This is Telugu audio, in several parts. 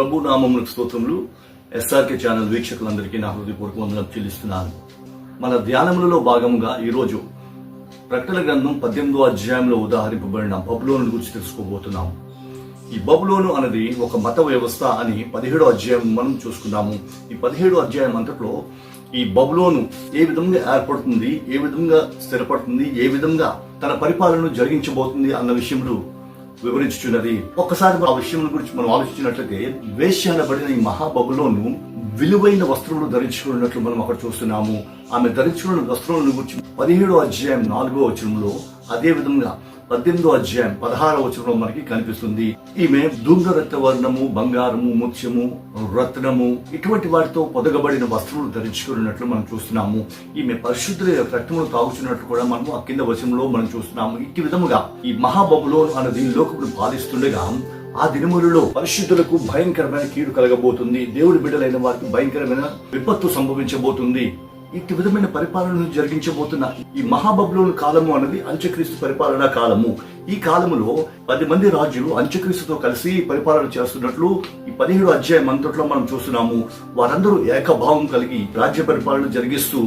ప్రభు నామములకు స్తోత్రములు. ఎస్ఆర్కే ఛానల్ వీక్షకులందరికీ నా హృదయపూర్వక వందనం చెల్లిస్తున్నాను. మన ధ్యానములలో భాగంగా ఈరోజు ప్రకటన గ్రంథం పద్దెనిమిదో అధ్యాయంలో ఉదాహరింపబడిన బబులోను గురించి తెలుసుకోబోతున్నాం ఈ బబులోను అనేది ఒక మత వ్యవస్థ అని పదిహేడో అధ్యాయం మనం చూసుకున్నాము ఈ పదిహేడో అధ్యాయం అంతట్లో ఈ బబులోను ఏ విధంగా ఏర్పడుతుంది ఏ విధంగా స్థిరపడుతుంది ఏ విధంగా తన పరిపాలనను జరిగించబోతుంది అన్న విషయంలో వివరించుచున్నది. ఒక్కసారి ఆ విషయం గురించి మనం ఆలోచించినట్లయితే వేశ్య అనబడిన ఈ మహాబబులోను విలువైన వస్త్రములు ధరించుకున్నట్లు మనం అక్కడ చూస్తున్నాము. ఆమె ధరించుకున్న వస్త్రములను గురించి పదిహేడో అధ్యాయం నాలుగో వచనంలో అదే విధంగా పద్దెనిమిదో అధ్యాయం పదహారో వచనంలో మనకి కనిపిస్తుంది. ఈమె ధూమ్ర వర్ణము బంగారము ముత్యము రత్నము ఇటువంటి వాటితో పొదగబడిన వస్త్రములు ధరించుకున్నట్లు మనం చూస్తున్నాము. ఈమె పరిశుద్ధుల రక్తములు తాగుచున్నట్లు కూడా మనము ఆ కింద వచనంలో మనం చూస్తున్నాము. ఇట్టి విధముగా ఈ మహాబబులో అన్నది లోకములు పాలిస్తుండగా ఆ దినములలో పరిశుద్ధులకు భయంకరమైన కీడు కలగబోతుంది. దేవుడి బిడ్డలైన వారికి భయంకరమైన విపత్తు సంభవించబోతుంది. ఇట్టి విధమైన పరిపాలనను జరిగించబోతున్న ఈ మహాబబులోని కాలము అన్నది అంత్యక్రీస్తు పరిపాలనా కాలము. ఈ కాలములో పది మంది రాజులు అంత్యక్రీస్తుతో కలిసి పరిపాలన చేస్తున్నట్లు ఈ పదిహేడు అధ్యాయం అంతట్లో మనం చూస్తున్నాము. వారందరూ ఏకభావం కలిగి రాజ్య పరిపాలన జరిగిస్తూ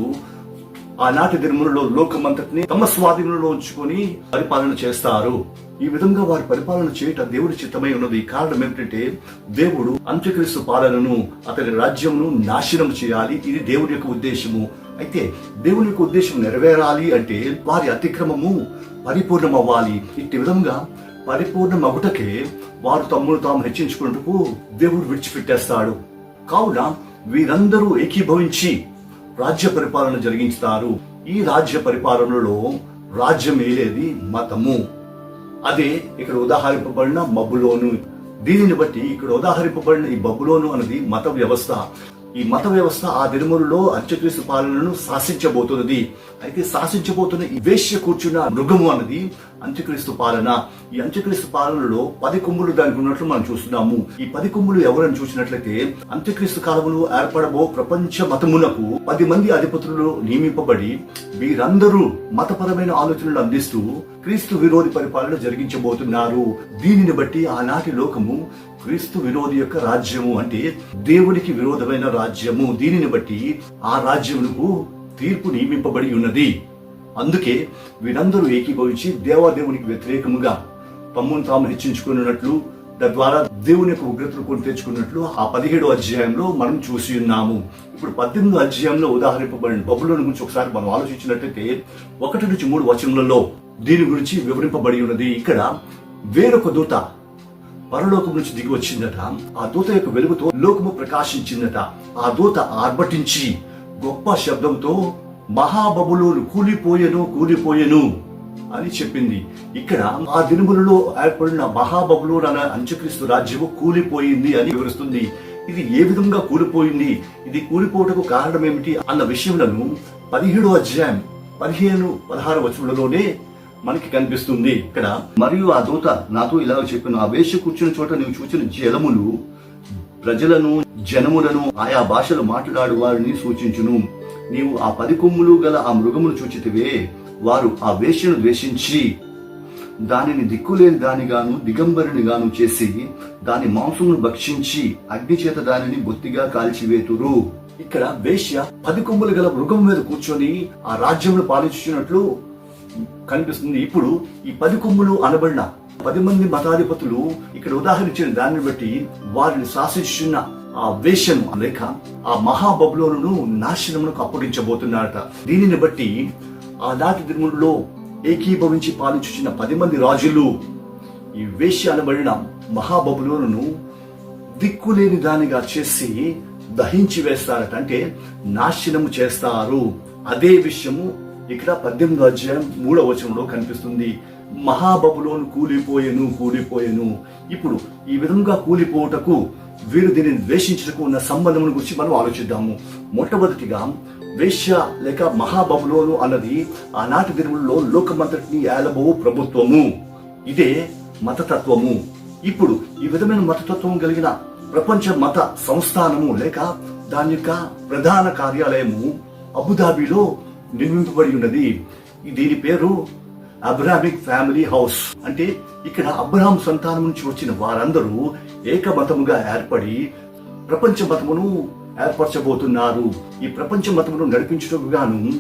ఆనాటి దినములలో లోకమంతటిని తమ స్వాధీనంలో ఉంచుకొని పరిపాలన చేస్తారు. ఈ విధంగా వారి పరిపాలన చేయట దేవుడి చిత్తమై ఉన్నది. కారణం ఏమిటంటే దేవుడు అంత్యక్రీస్తు పాలనను అతని రాజ్యమును నాశనం చేయాలి. ఇది దేవుడి యొక్క ఉద్దేశము. అయితే దేవుని యొక్క ఉద్దేశం నెరవేరాలి అంటే వారి అతిక్రమము పరిపూర్ణమవ్వాలి. ఇట్టి విధంగా పరిపూర్ణమగుటకే వారు తమ్మును తాము హెచ్చించుకున్నట్టుకు దేవుడు విడిచిపెట్టేస్తాడు. కావున వీరందరూ ఏకీభవించి రాజ్య పరిపాలన జరిగించుతారు. ఈ రాజ్య పరిపాలనలో రాజ్యం ఏలేది? మతము. అదే ఇక్కడ ఉదాహరింపబడిన మబ్బులోను దీనిని బట్టి ఇక్కడ ఉదాహరింపబడిన ఈ బబులోను అనేది మత వ్యవస్థ. ఈ మత వ్యవస్థ ఆ దినములలో అంత్యక్రీస్తు పాలనను శాసించబోతున్నది. అయితే శాసించబోతున్న ఈ వేశ్య కూర్చున్న మృగము అన్నది అంత్యక్రీస్తు పాలన. ఈ అంత్యక్రీస్తు పాలనలో పది కొమ్ములు దానికి ఉన్నట్లు మనం చూస్తున్నాము. ఈ పది కొమ్ములు ఎవరని చూసినట్లయితే అంత్యక్రీస్తు కాలములో ఏర్పడబో ప్రపంచ మతమునకు పది మంది అధిపతులు నియమింపబడి వీరందరూ మతపరమైన ఆలోచనలు అందిస్తూ క్రీస్తు విరోధి పరిపాలన జరిగించబోతున్నారు. దీనిని బట్టి ఆనాటి లోకము క్రీస్తు విరోధి యొక్క రాజ్యము అంటే దేవునికి విరోధమైన రాజ్యము. దీనిని బట్టి ఆ రాజ్యమునకు తీర్పు నియమింపబడి ఉన్నది. అందుకే వీరందరూ ఏకీభవించి దేవాదేవునికి వ్యతిరేకముగా తమ్మును తాము హెచ్చించుకున్నట్లు తద్వారా దేవుని యొక్క ఉగ్రతను కొని తెచ్చుకున్నట్లు ఆ పదిహేడు అధ్యాయంలో మనం చూసి ఉన్నాము. ఇప్పుడు పద్దెనిమిది అధ్యాయంలో ఉదాహరింపబడిన బబులోని గురించి ఒకసారి మనం ఆలోచించినట్లయితే ఒకటి నుంచి మూడు వచనములలో దీని గురించి వివరింపబడి ఉన్నది. ఇక్కడ వేరొక దూత పరలోకం నుంచి దిగి వచ్చిందట. ఆ దూత యొక్క వెలుగుతో లోకము ప్రకాశించిందట. ఆ దూత ఆర్భటించి గొప్ప శబ్దంతో మహాబబులోను కూలిపోయెను కూలిపోయెను అని చెప్పింది. ఇక్కడ ఆ దినుములలో ఏర్పడిన మహాబబులోన్ అనే అంత్యక్రీస్తు రాజ్యము కూలిపోయింది అని వివరిస్తుంది. ఇది ఏ విధంగా కూలిపోయింది? ఇది కూలిపోవటకు కారణం ఏమిటి అన్న విషయములను పదిహేడు అధ్యాయం పదిహేను పదహారు వచనములలోనే మనకి కనిపిస్తుంది ఇక్కడ. మరియు ఆ దూత నాతో ఇలా చెప్పిన ఆ వేష కూర్చున్న చోట నువ్వు చూసిన జలములు ప్రజలను జనములను ఆయా భాషలు మాట్లాడు వారిని సూచించును. నీవు ఆ పది కొమ్ములు గల ఆ మృగమును చూచితివే వారు ఆ వేష్యను ద్వేషించి దానిని దిక్కులేని దానిగాను దిగంబరిని గాను చేసి దాని మాంసమును భక్షించి అగ్ని చేత దానిని బొత్తిగా కాల్చివేతురు. ఇక్కడ వేష్య పది కొమ్ములు గల మృగం మీద కూర్చొని ఆ రాజ్యమును పాలించున్నట్లు కనిపిస్తుంది. ఇప్పుడు ఈ పది కొమ్ములు అనబడిన పది మంది మతాధిపతులు ఇక్కడ ఉదాహరించిన దానిని బట్టి వారిని శాసిస్తున్న ఆ వేషను లేక ఆ మహాబబులోను నాశనమునకు అప్పగించబోతున్నారట. దీనిని బట్టి ఆ నాటి దినములలో ఏకీభవించి పాలించుచున్న పది మంది రాజులు ఈ వేష అనబడిన మహాబబులోను దిక్కులేని దానిగా చేసి దహించి వేస్తారట. అంటే నాశనము చేస్తారు. అదే విషయము ఇక్కడ పద్దెనిమిది అధ్యాయం మూడవ వచనంలో కనిపిస్తుంది. మహాబబులోను కూలిపోయెను కూలిపోయెను. ఇప్పుడు ఈ విధంగా కూలిపోవుటకు వీరు దీనిని ద్వేషించటకు ఉన్న సంబంధం గురించి మనం ఆలోచిద్దాము. మొట్టమొదటిగా వేష్య లేక మహాబబులోను అన్నది ఆనాటి దినములలో లోకమంతటిని ఏలబో ప్రభుత్వము. ఇదే మతతత్వము. ఇప్పుడు ఈ విధమైన మతతత్వం కలిగిన ప్రపంచ మత సంస్థానము లేక దాని యొక్క ప్రధాన కార్యాలయము అబుదాబిలో నిర్మింపబడి ఉన్నది దీని పేరు అబ్రామిక్ ఫ్యామిలీ హౌస్. అంటే ఇక్కడ అబ్రహాం సంతానం నుంచి వచ్చిన వారందరూ ఏకమతముగా ఏర్పడి ప్రపంచ మతమును ఏర్పరచబోతున్నారు. ఈ ప్రపంచ మతమును నడిపించుటకు గాను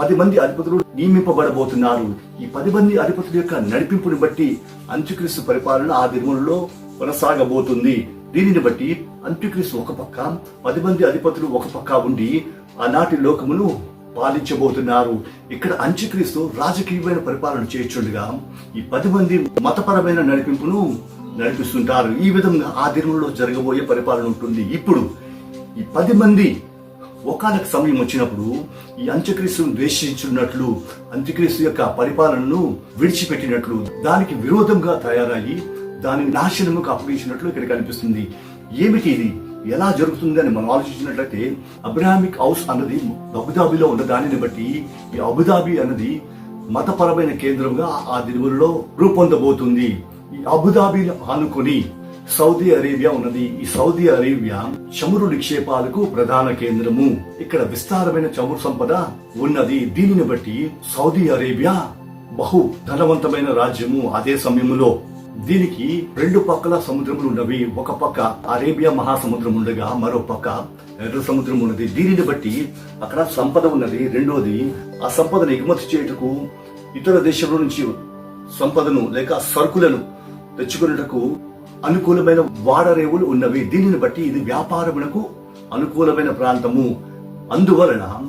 పది మంది అధిపతులు నియమింపబడబోతున్నారు. ఈ పది మంది అధిపతుల యొక్క నడిపింపుని బట్టి అంత్యక్రీస్తు పరిపాలన ఆ దినములలో కొనసాగబోతుంది. దీనిని బట్టి అంత్యక్రీస్తు ఒక పక్క పది మంది అధిపతులు ఒక పక్క ఉండి ఆనాటి లోకమును పాలించబోతున్నారు. ఇక్కడ అంత్యక్రీస్తు రాజకీయమైన పరిపాలన చేయుచుండగా ఈ పది మంది మతపరమైన నడిపింపును నడిపిస్తుంటారు. ఈ విధంగా ఆ దినంలో జరగబోయే పరిపాలన ఉంటుంది. ఇప్పుడు ఈ పది మంది ఒకనొక సమయం వచ్చినప్పుడు ఈ అంత్యక్రీస్తును ద్వేషించున్నట్లు అంత్యక్రీస్తు యొక్క పరిపాలనను విడిచిపెట్టినట్లు దానికి విరోధంగా తయారయ్యి దానిని నాశనముకు అప్పగించినట్లు ఇక్కడ కనిపిస్తుంది. ఏమిటి ఇది? ఎలా జరుగుతుంది అని మనం ఆలోచించినట్లయితే అబ్రాహామిక్ హౌస్ అన్నది అబుదాబిలో ఉన్న దానిని బట్టి ఈ అబుదాబి అన్నది మతపరమైన కేంద్రంగా ఆ దినువులలో రూపొందబోతుంది. ఈ అబుదాబి ఆనుకొని సౌదీ అరేబియా ఉన్నది. ఈ సౌదీ అరేబియా చమురు నిక్షేపాలకు ప్రధాన కేంద్రము. ఇక్కడ విస్తారమైన చమురు సంపద ఉన్నది. దీనిని బట్టి సౌదీ అరేబియా బహు ధనవంతమైన రాజ్యము అదే సమయంలో దీనికి రెండు పక్కల సముద్రములు ఉన్నవి. ఒక పక్క అరేబియా మహాసముద్రం ఉండగా మరో పక్క ఎర్ర సముద్రం ఉన్నది. దీనిని బట్టి అక్కడ సంపద ఉన్నది. రెండోది ఆ సంపదను ఎగుమతి చేయుటకు ఇతర దేశంలో నుంచి సంపదను లేక సరుకులను తెచ్చుకున్నటకు అనుకూలమైన వాడరేవులు ఉన్నవి. దీనిని బట్టి ఇది వ్యాపారమునకు అనుకూలమైన ప్రాంతము. అందువలన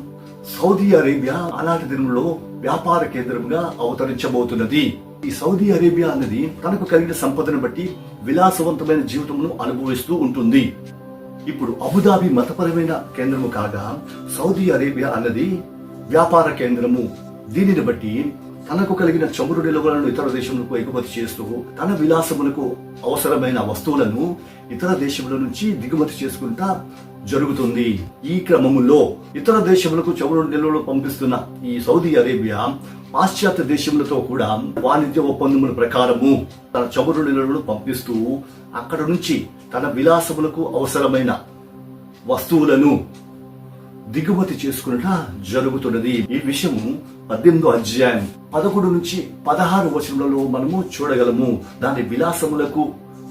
సౌదీ అరేబియా అలాంటి దినంలో వ్యాపార కేంద్రంగా అవతరించబోతున్నది. ఈ సౌదీ అరేబియా అన్నది తనకు కలిగిన సంపదను బట్టి విలాసవంతమైన జీవితమును అనుభవిస్తూ ఉంటుంది. ఇప్పుడు అబుదాబి మతపరమైన కేంద్రము కాగా సౌదీ అరేబియా అన్నది వ్యాపార కేంద్రము. దీనిని బట్టి తనకు కలిగిన చమురు నిలువలను ఇతర దేశములకు ఎగుమతి చేస్తూ తన విలాసములకు అవసరమైన వస్తువులను ఇతర దేశముల నుంచి దిగుమతి చేసుకుంటా జరుగుతుంది. ఈ క్రమములో ఇతర దేశములకు చమురు నిల్వలు పంపిస్తున్న ఈ సౌదీ అరేబియా పాశ్చాత్య దేశములతో కూడా వాణిజ్య ఒప్పందముల ప్రకారము తన చమురు నిల్వలను పంపిస్తూ అక్కడ నుంచి తన విలాసములకు అవసరమైన వస్తువులను దిగుమతి చేసుకున్నట జరుగుతున్నది. ఈ విషయము పద్దెనిమిదో అధ్యాయం పదకొండు నుంచి పదహారు వచనములలో మనము చూడగలము. దాని విలాసములకు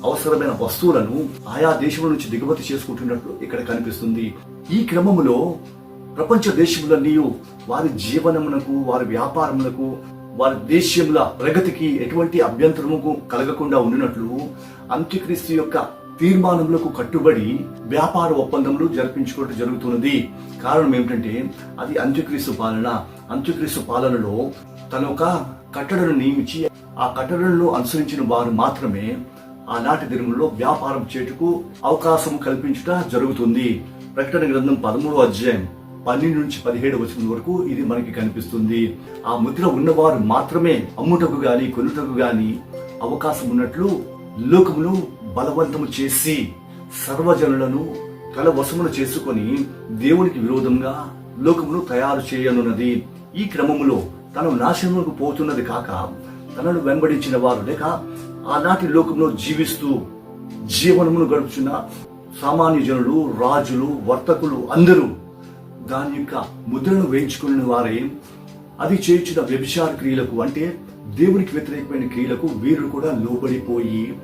అవసరమైన వస్తువులను ఆయా దేశముల నుంచి దిగుమతి చేసుకుంటున్నట్లు ఇక్కడ కనిపిస్తుంది. ఈ క్రమములో ప్రపంచ దేశములన్నీ వారి జీవనమునకు వారి వ్యాపారములకు వారి దేశముల ప్రగతికి ఎటువంటి అభ్యంతరముకు కలగకుండా ఉండినట్లు అంత్యక్రీస్తు యొక్క తీర్మానములకు కట్టుబడి వ్యాపార ఒప్పందములు జరిపించుకోవడం జరుగుతున్నది. కారణం ఏమిటంటే అది అంత్యక్రీస్తు పాలన. అంత్యక్రీస్తు పాలనలో తన ఒక కట్టడను నియమించి ఆ కట్టడలను అనుసరించిన వారు మాత్రమే ఆనాటి దినములో వ్యాపారం చేటుకు అవకాశం కల్పించుట జరుగుతుంది. ప్రకటన గ్రంథం పదమూడో అధ్యాయం. పన్నెండు నుంచి పదిహేడు వచనం వరకు ఇది మనకి కనిపిస్తుంది. ఆ ముద్ర ఉన్నవారు మాత్రమే అమ్ముటకు గాని కొనుటకు గాని అవకాశం ఉన్నట్లు లోకమును బలవంతము చేసి సర్వజనులను తల వశమును చేసుకొని దేవునికి విరోధంగా లోకమును తయారు చేయనున్నది. ఈ క్రమములో తను నాశనములకు పోతున్నది కాక తనను వెంబడించిన వారు లేక ఆనాటి లోకంలో జీవిస్తూ జీవనమును గడుపుచున్న సామాన్య జనులు రాజులు వర్తకులు అందరూ దాని యొక్క ముద్రను వేయించుకున్న వారే అది చేయించిన వ్యభిచార క్రియలకు అంటే దేవునికి వ్యతిరేకమైన క్రియలకు వీరు కూడా లోబడిపోయి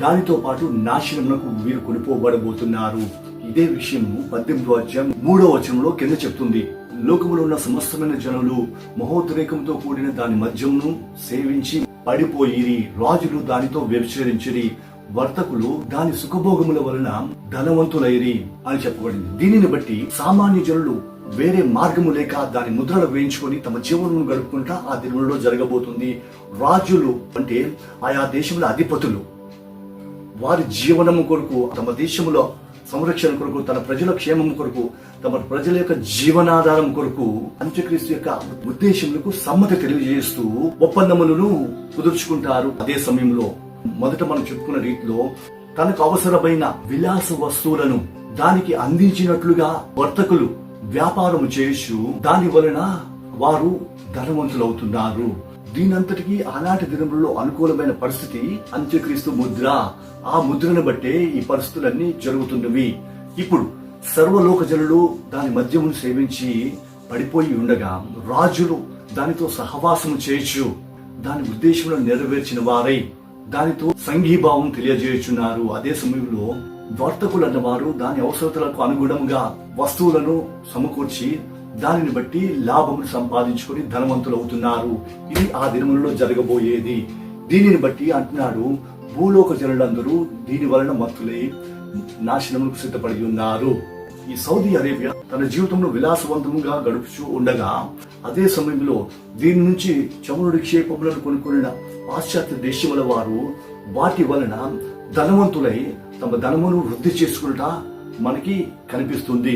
దానితో పాటు నాశనములకు వీరు కొనిపోబడబోతున్నారు. ఇదే విషయము పద్దెనిమిదో అధ్యాయం మూడో వచనంలో కింద చెప్తుంది. లోకములో ఉన్న సమస్తమైన జనులు మహోద్రేకంతో కూడిన దాని మద్యమును సేవించి పడిపోయిరి. రాజులు దానితో వ్యభిచరించిరి. వర్తకులు దాని సుఖభోగముల వలన ధనవంతులైరి అని చెప్పబడింది. దీనిని బట్టి సామాన్య జనులు వేరే మార్గము లేక దాని ముద్రలు వేయించుకొని తమ జీవనను గడుపుకుంటా ఆ దినములలో జరగబోతుంది. రాజులు అంటే ఆయా దేశముల అధిపతులు. వారి జీవనము కొరకు తమ దేశములో సంరక్షణ కొరకు తన ప్రజల క్షేమం కొరకు తమ ప్రజల యొక్క జీవనాధారం కొరకు అంత్యక్రీస్తు యొక్క ఉద్దేశములకు సమ్మతి తెలియజేస్తూ ఒప్పందములను కుదుర్చుకుంటారు. అదే సమయంలో మొదట మనం చెప్పుకున్న రీతిలో తనకు అవసరమైన విలాస వస్తువులను దానికి అందించినట్లుగా వర్తకులు వ్యాపారం చేసు దాని వలన వారు ధనవంతులవుతున్నారు. దీనంతటికీ ఆనాటి దినములలో అనుకూలమైన పరిస్థితి అంత్యక్రీస్తు ముద్ర. ఆ ముద్రను బట్టే ఈ పరిస్థితులన్నీ జరుగుతున్నవి ఇప్పుడు సర్వలోక జనులు దాని మద్యమును సేవించి పడిపోయి ఉండగా రాజులు దానితో సహవాసము చేయొచ్చు దాని ఉద్దేశంలో నెరవేర్చిన వారై దానితో సంఘీభావం తెలియజేయుచున్నారు. అదే సమయంలో వర్తకులు అన్నవారు దాని అవసరతలకు అనుగుణంగా వస్తువులను సమకూర్చి దానిని బట్టి లాభమును సంపాదించుకొని ధనవంతులు అవుతున్నారు ఇది ఆ దినములలో జరగబోయేది. దీనిని బట్టి అంటున్నాడు భూలోక జనులందరూ దీని వలన మత్తులై నాశనములకు సిద్ధపడి ఉన్నారు. ఈ సౌదీ అరేబియా తన జీవితంలో విలాసవంతంగా గడుపుచూ ఉండగా అదే సమయంలో దీని నుంచి చమురు నిక్షేపములను కొనుక్కున్న పాశ్చాత్య దేశముల వారు వాటి వలన ధనవంతులై తమ ధనమును వృద్ధి చేసుకున్నట మనకి కనిపిస్తుంది.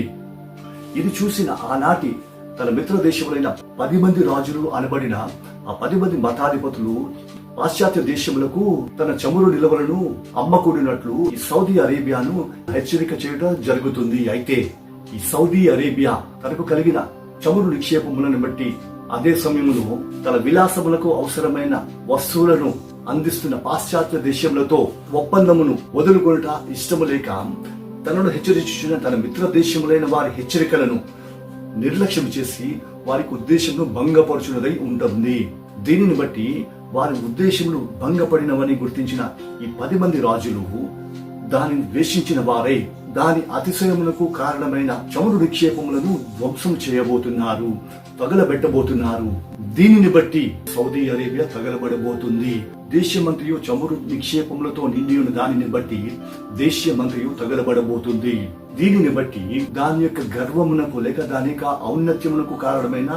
ఇది చూసిన ఆనాటి తన మిత్ర దేశములైన పది మంది రాజులు అనబడిన ఆ పది మంది మతాధిపతులు పాశ్చాత్య దేశములకు తన చమురు నిలవలను అమ్మకూడినట్లు ఈ సౌదీ అరేబియాను హెచ్చరిక చేయడం జరుగుతుంది. అయితే ఈ సౌదీ అరేబియా తనకు కలిగిన చమురు నిక్షేపములను బట్టి అదే సమయంలో తన విలాసములకు అవసరమైన వస్తువులను అందిస్తున్న పాశ్చాత్య దేశములతో ఒప్పందమును వదులుకొనుట ఇష్టము లేక తనను హెచ్చరించుచున్న తన మిత్ర దేశములైన వారి హెచ్చరికలను నిర్లక్ష్యం చేసి వారికి ఉద్దేశంను భంగపరచున్నదై ఉంటుంది దీనిని బట్టి వారి ఉద్దేశములు భంగపడినవని గుర్తించిన ఈ పది మంది రాజులు దానిని ద్వేషించిన వారై దాని అతిశయములకు కారణమైన చమురు నిక్షేపములను ధ్వంసం చేయబోతున్నారు తగలబెట్టబోతున్నారు. దీనిని బట్టి సౌదీ అరేబియా తగలబడబోతుంది. దేశమంత్రియు చమురు నిక్షేపములతో నిండి ఉన్న దానిని బట్టి దేశమంత్రియు తగలబడబోతుంది. దీనిని బట్టి దాని యొక్క గర్వమునకు లేక దాని యొక్క ఔన్నత్యమునకు కారణమైన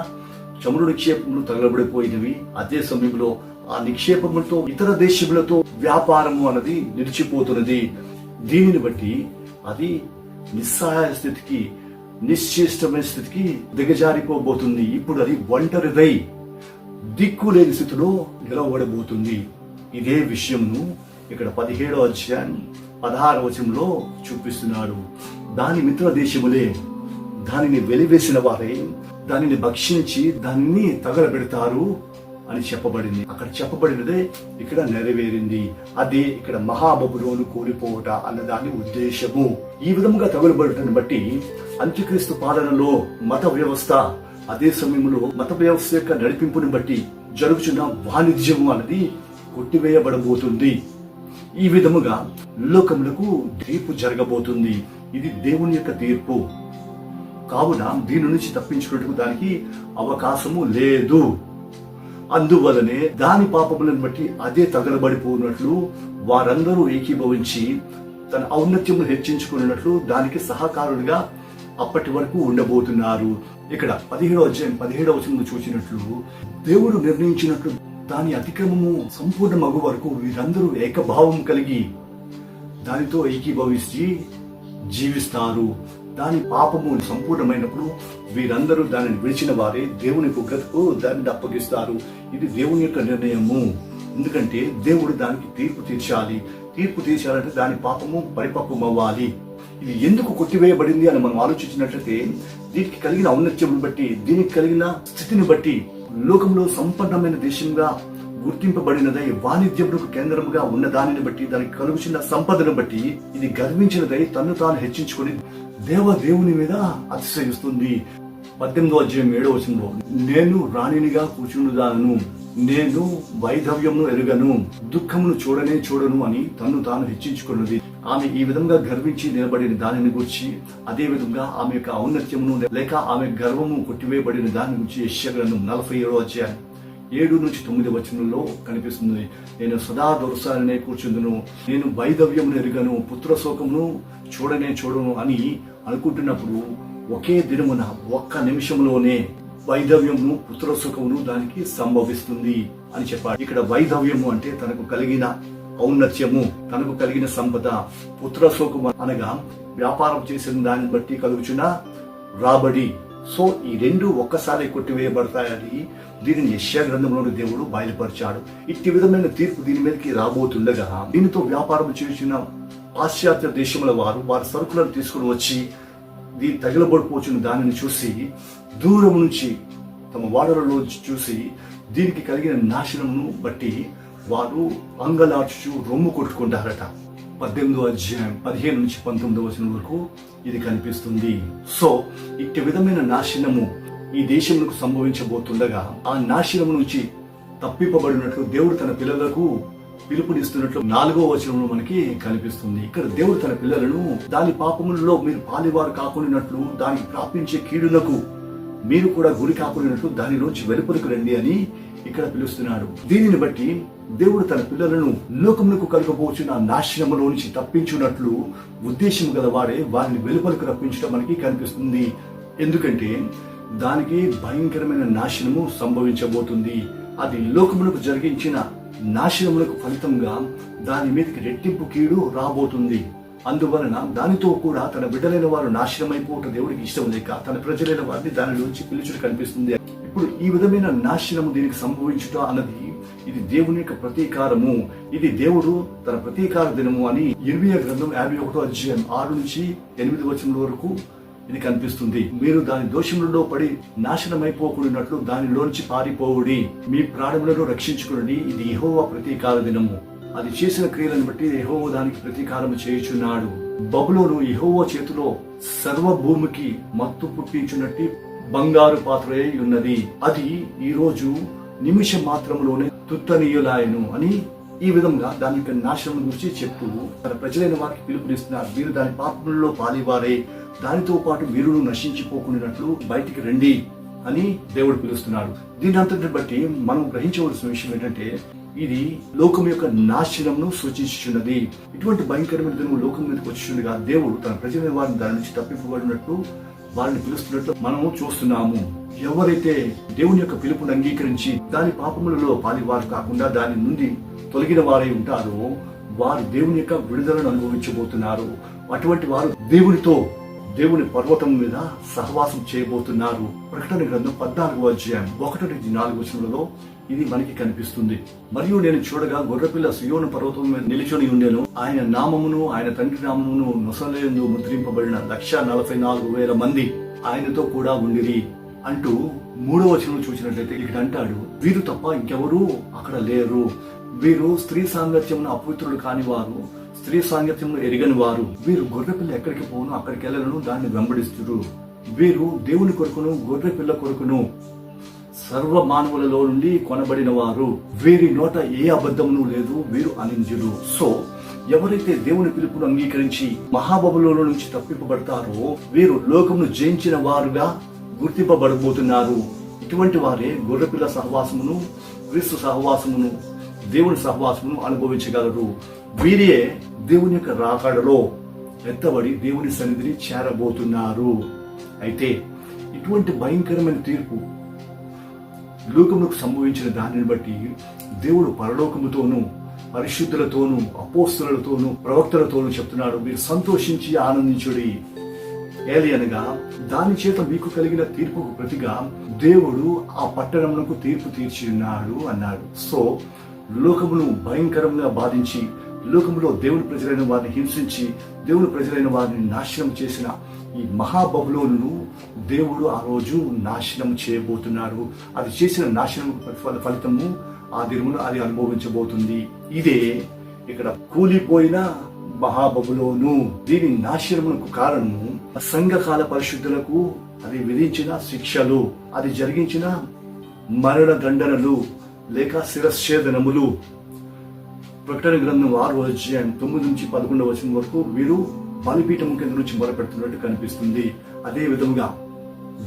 చమురు నిక్షేపములు తగలబడిపోయినవి. అదే సమయంలో ఆ నిక్షేపములతో ఇతర దేశములతో వ్యాపారము అన్నది నిలిచిపోతున్నది. దీనిని బట్టి అది నిస్సహాయ స్థితికి నిశ్చేష్టమైన స్థితికి దిగజారిపోబోతుంది. ఇప్పుడు అది ఒంటరిదై దిక్కు లేని స్థితిలో నిలవబడబోతుంది. ఇదే విషయంను ఇక్కడ పదిహేడో అధ్యాయాన్ని పదహారు వచనంలో చూపిస్తున్నాడు. దాని మిత్ర దేశములే దానిని వెలివేసిన వారే దానిని భక్షించి దాన్ని తగలబెడతారు. అని చెప్పబడింది. అక్కడ చెప్పబడినదే ఇక్కడ నెరవేరింది. అదే ఇక్కడ మహాబబులోను కూలిపోవట అన్న దాని ఉద్దేశము. ఈ విధముగా తగులబడటాన్ని బట్టి అంత్యక్రీస్తు పాలనలో మత వ్యవస్థ అదే సమయంలో మత వ్యవస్థ యొక్క నడిపింపుని బట్టి జరుగుతున్న వాణిజ్యము అన్నది కొట్టివేయబడబోతుంది. ఈ విధముగా లోకములకు తీర్పు జరగబోతుంది. ఇది దేవుని యొక్క తీర్పు. కావున దీని నుంచి తప్పించుకున్నట్టుకు దానికి అవకాశము లేదు. అందువలనే దాని పాపములను బట్టి అదే తగలబడిపోయినట్లు వారందరూ ఏకీభవించి తన ఔన్నత్యమును హెచ్చించుకున్నట్లు దానికి సహకారులుగా అప్పటి వరకు ఉండబోతున్నారు. ఇక్కడ పదిహేడవ అధ్యాయం పదిహేడవ వచనం చూసినట్లు దేవుడు నిర్ణయించినట్లు దాని అతిక్రమము సంపూర్ణ మగు వరకు వీరందరూ ఏకభావం కలిగి దానితో ఏకీభవించి జీవిస్తారు. దాని పాపము సంపూర్ణమైనప్పుడు వీరందరూ దానిని విడిచిన వారే దేవుని ఉగ్రతకు దానిని అప్పగిస్తారు. ఇది దేవుని యొక్క నిర్ణయము. ఎందుకంటే దేవుడు దానికి తీర్పు తీర్చాలి. తీర్పు తీర్చాలంటే దాని పాపము పరిపక్వం అవ్వాలి ఇది ఎందుకు కొట్టివేయబడింది అని మనం ఆలోచించినట్లయితే దీనికి కలిగిన ఔన్నత్యమును బట్టి దీనికి కలిగిన స్థితిని బట్టి లోకంలో సంపన్నమైన దేశంగా గుర్తింపబడినదై వాణిజ్యములకు కేంద్రముగా ఉన్న దానిని బట్టి దానికి కలుగుచున్న సంపదను బట్టి ఇది గర్వించినదై తన్ను తాను హెచ్చించుకొని దేవ దేవుని మీద అతిశయిస్తుంది. పద్దెనిమిదో అధ్యాయం ఏడో వచనంలో నేను రాణినిగా కూర్చుండుదాను నేను వైధవ్యమును ఎరుగను దుఃఖమును చూడనే చూడను అని తను తాను హెచ్చించుకున్నది. ఆమె ఈ విధంగా గర్వించి నిలబడిన దానిని గురించి అదే విధంగా ఆమె యొక్క ఔన్నత్యమును లేక ఆమె గర్వము కొట్టివేయబడిన దాని గురించి యశ్యగ్రంథం నలభై ఏడో అధ్యాయం ఏడు నుంచి తొమ్మిది వచనంలో కనిపిస్తుంది. నేను సదా దొరసాలనే కూర్చుందును. నేను వైధవ్యమును ఎరుగను. పుత్ర శోకమును చూడనే చూడను అని అనుకుంటున్నప్పుడు ఒకే దినమున ఒక్క నిమిషంలోనే వైధవ్యమును పుత్ర సుఖమును దానికి సంభవిస్తుంది అని చెప్పాడు. ఇక్కడ వైధవ్యము అంటే తనకు కలిగిన ఔన్నత్యము తనకు కలిగిన సంపద. పుత్ర శోకము అనగా వ్యాపారం చేసిన దాన్ని బట్టి కలుగుచున్న రాబడి. సో ఈ రెండు ఒక్కసారి కొట్టివేయబడతాయని దీనిని యశ్యా గ్రంథంలోని దేవుడు బయలుపరిచాడు. ఇట్టి విధమైన తీర్పు దీని మీదకి రాబోతుండగా దీనితో వ్యాపారం చేసిన పాశ్చాత్య దేశముల వారు వారి సరుకులను తీసుకుని వచ్చి దీని తగిలబడిపోచున్న దానిని చూసి దూరం నుంచి తమ వాడలలో చూసి దీనికి కలిగిన నాశనమును బట్టి వారు అంగలార్చు రొమ్ము కొట్టుకుంటారట. పద్దెనిమిదో అధ్యాయం పదిహేను నుంచి పంతొమ్మిదో వచనం వరకు ఇది కనిపిస్తుంది. సో ఇట్టి విధమైన నాశనము ఈ దేశమునకు సంభవించబోతుండగా ఆ నాశనం నుంచి తప్పింపబడినట్లు దేవుడు తన పిల్లలకు పిలుపునిస్తున్నట్లు నాలుగో వచనంలో మనకి కనిపిస్తుంది. ఇక్కడ దేవుడు తన పిల్లలను దాని పాపములలో మీరు పాలివారు కాకుండాట్లు దానికి ప్రాపించే కీడులకు మీరు కూడా గురి కాకుండాట్లు దానిలోంచి వెలుపలకు రండి అని ఇక్కడ పిలుస్తున్నాడు. దీనిని బట్టి దేవుడు తన పిల్లలను లోకములకు కలగబోచున్న నాశనములో నుంచి తప్పించున్నట్లు ఉద్దేశం గలవాడే వారిని వెలుపలకు రప్పించడం మనకి కనిపిస్తుంది. ఎందుకంటే దానికి భయంకరమైన నాశనము సంభవించబోతుంది. అది లోకములకు జరిగించిన నాశనములకు ఫలితంగా దాని మీదకి రెట్టింపు కీడు రాబోతుంది. అందువలన దానితో కూడా తన బిడ్డలైన వారు నాశనమైపోవటం దేవుడికి ఇష్టం లేక తన ప్రజలైన వారిని దాని నుంచి పిలుచుడు కనిపిస్తుంది. ఈ విధమైన నాశనము దీనికి సంభవించుట అన్నది ఇది దేవుని యొక్క ప్రతీకారము. ఇది దేవుడు తన ప్రతీకార దినము అని ఇరవై గ్రంథం యాభై ఒకటో అధ్యాయం ఆరు నుంచి ఎనిమిది వచనముల వరకు ఇది కనిపిస్తుంది. మీరు దాని దోషములలో పడి నాశనమైపోకూడినట్లు దానిలోంచి పారిపోవుడి. మీ ప్రాణములను రక్షించుకుని ఇది యహోవా ప్రతీకార దినము. అది చేసిన క్రియలను బట్టి యహోవ దానికి ప్రతీకారం చేయుచున్నాడు. బబులోను యెహోవా చేతిలో సర్వ భూమికి మత్తు పుట్టించున్నట్టు బంగారు పాత్రే ఉన్నది. అది ఈ రోజు నిమిషం మాత్రంలోనే తుత్తనీయులాయను అని ఈ విధంగా దాని యొక్క నాశనం గురించి చెప్తూ తన ప్రజలైన వారికి పిలుపునిస్తున్నారు మీరు దాని పాపములలో పాలివారే. దానితో పాటు మీరును నశించిపోకున్నట్లు బయటికి రండి అని దేవుడు పిలుస్తున్నాడు. దీని అంతటిని బట్టి మనం గ్రహించవలసిన విషయం ఏంటంటే ఇది లోకం యొక్క నాశనంను సూచించుచున్నది. ఇటువంటి భయంకరమైన దినం లోకం మీదకి వచ్చిండగా దేవుడు తన ప్రజల వారిని దాని నుంచి తప్పింపబడినట్టు వారిని పిలుస్తున్నట్లు మనము చూస్తున్నాము. ఎవరైతే దేవుని యొక్క పిలుపుని అంగీకరించి దాని పాపములలో పాలివారు కాకుండా దాని నుండి తొలగిన వారై ఉంటారో వారు దేవుని యొక్క విడుదలను అనుభవించబోతున్నారు. అటువంటి వారు దేవునితో దేవుని పర్వతం మీద సహవాసం చేయబోతున్నారు. ప్రకటన గ్రంథం పద్నాలుగు అధ్యాయం ఒకటి నుంచి నాలుగు వచనంలో ఇది మనకి కనిపిస్తుంది. మరియు నేను చూడగా గొర్రెపిల్ల సియోను పర్వతం మీద నిలిచొని ఉండేను. ఆయన నామమును ఆయన తండ్రి నామమును నొసలేందు ముద్రింపబడిన లక్ష నలభై నాలుగు వేల మంది ఆయనతో కూడా ఉండిరి అంటూ మూడవ వచనం చూసినట్లయితే ఇక్కడ అంటాడు వీరు తప్ప ఇంకెవరూ అక్కడ లేరు. వీరు స్త్రీ సాంగత్యమును అపవిత్రులు కాని వారు స్త్రీ సాంగత్యమును ఎరిగని వారు వీరు గొర్రెపిల్ల ఎక్కడికి పోను అక్కడికి వెళ్ళను దాన్ని వెంబడిస్తురు. వీరు దేవుని కొరకును గొర్రె పిల్ల కొరకును. సర్వ మానవులలో నుండి కొనబడిన వారు వీరి నోట ఏ అబద్ధమును లేదు వీరు అనింజులు సో ఎవరైతే దేవుని పిలుపును అంగీకరించి మహాబబులో నుంచి తప్పింపబడతారో వీరు లోకమును జయించిన వారుగా గుర్తింపబడబోతున్నారు. ఇటువంటి వారే గొర్రెపిల్ల సహవాసమును క్రీస్తు సహవాసమును దేవుని సహవాసమును అనుభవించగలరు. వీరే దేవుని యొక్క రాకడలో ఎత్తబడి దేవుని సన్నిధిని చేరబోతున్నారు. అయితే ఇటువంటి భయంకరమైన తీర్పు లోకములకు సంభవించిన దానిని బట్టి దేవుడు పరలోకముతోనూ పరిశుద్ధులతోనూ అపోస్తులతోనూ ప్రవక్తలతోనూ చెప్తున్నాడు. మీరు సంతోషించి ఆనందించుడి. ఏలి అనగా దాని చేత మీకు కలిగిన తీర్పుకు ప్రతిగా దేవుడు ఆ పట్టణమునకు తీర్పు తీర్చి ఉన్నాడు అన్నాడు. సో లోకమును భయంకరంగా బాధించి లోకములో దేవుని ప్రజలైన వారిని హింసించి దేవుని ప్రజలైన వారిని నాశనం చేసిన ఈ మహాబబులోను దేవుడు ఆ రోజు నాశనం చేయబోతున్నాడు. అది చేసిన నాశనం ఫలితము ఆ దినమును అది అనుభవించబోతుంది. ఇదే ఇక్కడ కూలిపోయిన మహాబబులోను. దీని నాశనమునకు కారణము సంఘకాల పరిశుద్ధులకు అది విధించిన శిక్షలు అది జరిగించిన మరణ దండనలు లేక శిరశ్ఛేదనములు ప్రకటన గ్రంథం ఆరు అధ్యాయం తొమ్మిది నుంచి పదకొండవ వచనం వరకు వీరు బలిపీఠం కింద నుంచి మొదలుపెడుతున్నట్టు కనిపిస్తుంది. అదే విధంగా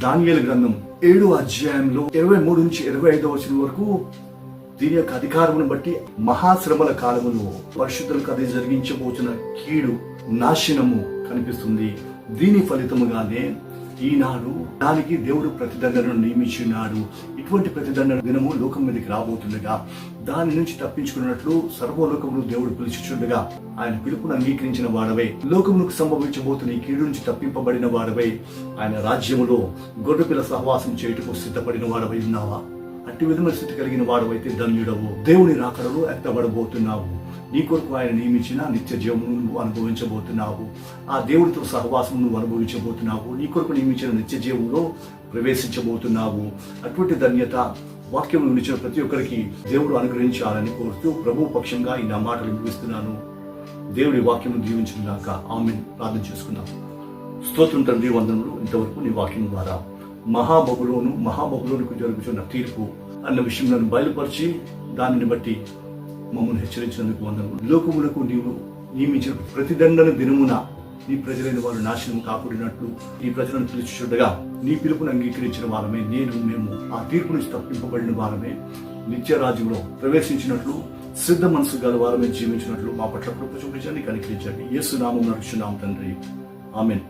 దానియల గ్రంథం ఏడు అధ్యాయంలో ఇరవై మూడు నుంచి ఇరవై ఐదో వచ్చిన వరకు దీని యొక్క అధికారమును బట్టి మహాశ్రమల కాలములో పరిశుద్ధులకు అది జరిగించబోతున్న కీడు నాశనము కనిపిస్తుంది. దీని ఫలితముగానే ఈనాడు దానికి దేవుడు ప్రతిదండను నియమించినాడు. ఇటువంటి ప్రతిదండన దినము లోకం మీదకి రాబోతుండగా దాని నుంచి తప్పించుకున్నట్లు సర్వలోకమును దేవుడు పిలుచుచుండగా ఆయన పిలుపును అంగీకరించిన వాడవై. లోకమునకు సంభవించబోతున్న ఈ కీడు నుంచి తప్పింపబడిన వాడవై. ఆయన రాజ్యములో గొర్రెపిల్ల సహవాసం చేయుటకు సిద్ధపడిన వాడవై ఉన్నావా? అట్టి విధమైన స్థితి కలిగిన వాడవైతే ధన్యుడవు. దేవుని రాకడలో ఎత్తబడబోతున్నావు. నీ కొరకు ఆయన నియమించిన నిత్య జీవమును నువ్వు అనుభవించబోతున్నావు. ఆ దేవుడితో సహవాసం నువ్వు అనుభవించబోతున్నావు. నీ కొరకు నియమించిన నిత్య జీవంలో ప్రవేశించబోతున్నావు. అటువంటి ధన్యత వాక్యం నిలిచిన ప్రతి ఒక్కరికి దేవుడు అనుగ్రహించాలని కోరుతూ ప్రభు పక్షంగా ఈ నా మాటలు వినిపిస్తున్నాను. దేవుడి వాక్యం దీవించిన ఆమె ప్రార్థన చేసుకున్నాం స్తోత్రం తండ్రి వందనములు. ఇంతవరకు నీ వాక్యం ద్వారా మహాబబులోను మహాబబులోనికి జరుగుతున్న తీర్పు అన్న విషయంలో బయలుపరిచి దానిని బట్టి మమ్మల్ని హెచ్చరించినందుకు వందనములు లోకములకు నీవు నియమించిన ప్రతిదండన దినమున నీ ప్రజలైన వారు నాశనం కాకూడినట్లు నీ ప్రజలను పిలుచుచుండగా నీ పిలుపును అంగీకరించిన వారమే నేను మేము ఆ తీర్పు నుంచి తప్పింపబడిన వారమే. నిత్య రాజ్యంలో ప్రవేశించినట్లు సిద్ధ మనసు గల వారమే జీవించినట్లు మా పట్ల కృప చూపించండి కనికరించండి. యేసు నామం నడుచున్నాం తండ్రి. ఆమెన్.